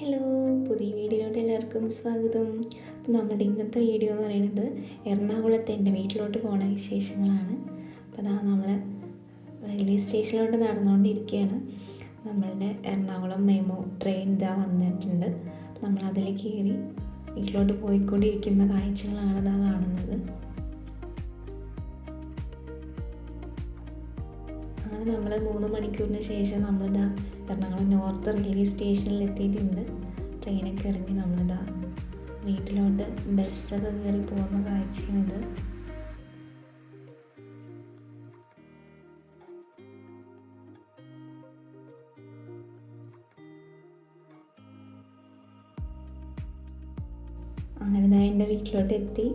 Hello പുതിയ വീഡിയോയിലോട്ട് എല്ലാവർക്കും സ്വാഗതം. അപ്പം നമ്മുടെ ഇന്നത്തെ വീഡിയോ എന്ന് പറയുന്നത് എറണാകുളത്തെ എന്റെ വീട്ടിലോട്ട് പോണ വിശേഷങ്ങളാണ്. അപ്പോൾ അതാ നമ്മൾ റെയിൽവേ സ്റ്റേഷനിലോട്ട് നടന്നുകൊണ്ടിരിക്കുകയാണ്. നമ്മളുടെ എറണാകുളം മെമോ ട്രെയിൻ ഇതാ വന്നിട്ടുണ്ട്. നമ്മൾ അതിൽ കയറി വീട്ടിലോട്ട് പോയിക്കൊണ്ടിരിക്കുന്ന കാഴ്ചകളാണ് ഇതാ കാണുന്നത്. നമ്മൾ മൂന്ന് മണിക്കൂറിന് ശേഷം നമ്മളിതാ എറണാകുളം നോർത്ത് റെയിൽവേ സ്റ്റേഷനിൽ എത്തിയിട്ടുണ്ട് ട്രെയിനൊക്കെ ഇറങ്ങി നമ്മളിതാ വീട്ടിലോട്ട് ബസ്സൊക്കെ കയറി പോകുന്ന കാഴ്ചയാണിത്. അങ്ങനെ ഞാൻ എന്റെ വീട്ടിലോട്ട് എത്തി.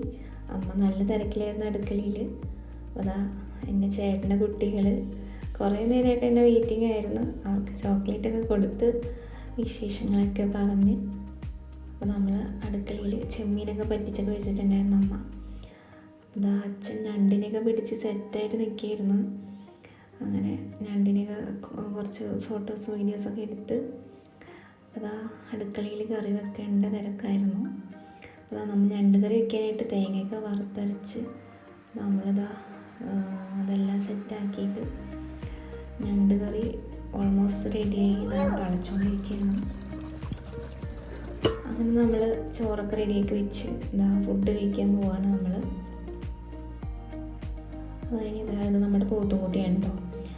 അമ്മ നല്ല തിരക്കിലായിരുന്നു അടുക്കളയിൽ അതാ എന്റെ ചേട്ടന്റെ കുട്ടികൾ കുറേ നേരമായിട്ട് എന്റെ വെയിറ്റിംഗ് ആയിരുന്നു. അവർക്ക് ചോക്ലേറ്റ് ഒക്കെ കൊടുത്ത് വിശേഷങ്ങളൊക്കെ പറഞ്ഞ് അപ്പോൾ നമ്മൾ അടുക്കളയിൽ ചെമ്മീനൊക്കെ പറ്റിച്ചൊക്കെ വെച്ചിട്ടുണ്ടായിരുന്നു അമ്മ. അതാ അച്ഛൻ ഞണ്ടിനെയൊക്കെ പിടിച്ച് സെറ്റായിട്ട് നിൽക്കുകയായിരുന്നു അങ്ങനെ ഞണ്ടിനെയൊക്കെ കുറച്ച് ഫോട്ടോസ് വീഡിയോസൊക്കെ എടുത്ത് അതാ അടുക്കളയിൽ കറി വെക്കേണ്ട തിരക്കായിരുന്നു. അതാ നമ്മൾ ഞണ്ട് കറി വെക്കാനായിട്ട് തേങ്ങയൊക്കെ വറുത്തരച്ച് നമ്മളിതാ അതെല്ലാം സെറ്റാക്കിയിട്ട് ഞണ്ട് കറി ഓൾമോസ്റ്റ് റെഡിയായി ഇതാണ് തളച്ചുകൊണ്ടിരിക്കുകയാണ് അങ്ങനെ നമ്മൾ ചോറൊക്കെ റെഡിയാക്കി വെച്ച് ഇതാ ഫുഡ് കഴിക്കാൻ പോവാണ് നമ്മൾ അത് കഴിഞ്ഞ് ഇതായത് നമ്മുടെ പോത്തുംകുട്ടിയാണ് കേട്ടോ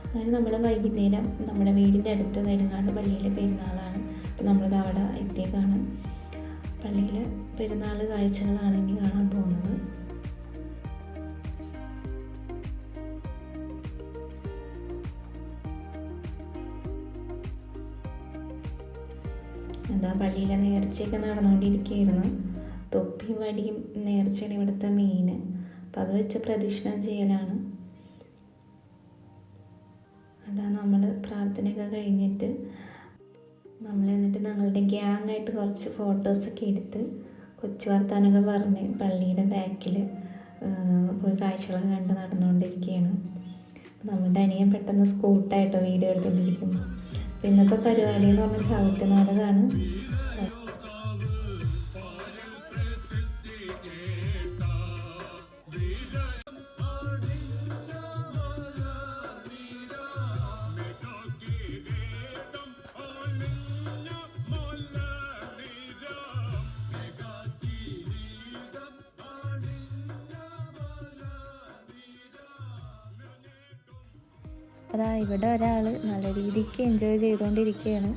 അങ്ങനെ നമ്മൾ വൈകുന്നേരം നമ്മുടെ വീടിന്റെ അടുത്ത് നെടുങ്ങാട് പള്ളിയിലെ പെരുന്നാളാണ്. അപ്പോൾ നമ്മളിത് അവിടെ എത്തിയേക്കാണ്. പള്ളിയിലെ പെരുന്നാൾ കാഴ്ചകളാണ് ഇനി കാണാൻ പോകുന്നത്. എന്താ പള്ളിയിലെ നേർച്ചയൊക്കെ നടന്നുകൊണ്ടിരിക്കുകയായിരുന്നു. തൊപ്പി വടിയും നേർച്ചയാണ് ഇവിടുത്തെ മെയിൻ അപ്പം അത് വെച്ച് പ്രദക്ഷിണം ചെയ്യലാണ്. അതാ നമ്മൾ പ്രാർത്ഥനയൊക്കെ കഴിഞ്ഞിട്ട് നമ്മൾ എന്നിട്ട് ഞങ്ങളുടെ ഗ്യാങ് ആയിട്ട് കുറച്ച് ഫോട്ടോസൊക്കെ എടുത്ത് കൊച്ചു വർത്താനൊക്കെ പറഞ്ഞ് പള്ളിയുടെ ബാക്കിൽ പോയി കാഴ്ചകളൊക്കെ കണ്ട് നടന്നുകൊണ്ടിരിക്കുകയാണ്. നമ്മുടെ അനിയൻ പെട്ടെന്ന് സ്കൂട്ടായിട്ടോ വീഡിയോ എടുത്തുകൊണ്ടിരിക്കുന്നു ഇന്നത്തെ പരിപാടി എന്ന് പറഞ്ഞാൽ ചവിട്ട് അതാ ഇവിടെ ഒരാൾ നല്ല രീതിക്ക് എൻജോയ് ചെയ്തുകൊണ്ടിരിക്കുകയാണ്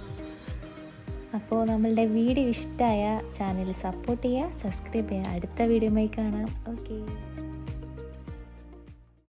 അപ്പോൾ നമ്മളുടെ വീഡിയോ ഇഷ്ടമായ ചാനൽ സപ്പോർട്ട് ചെയ്യുക സബ്സ്ക്രൈബ് ചെയ്യുക. അടുത്ത വീഡിയോയുമായി കാണാം. ഓക്കെ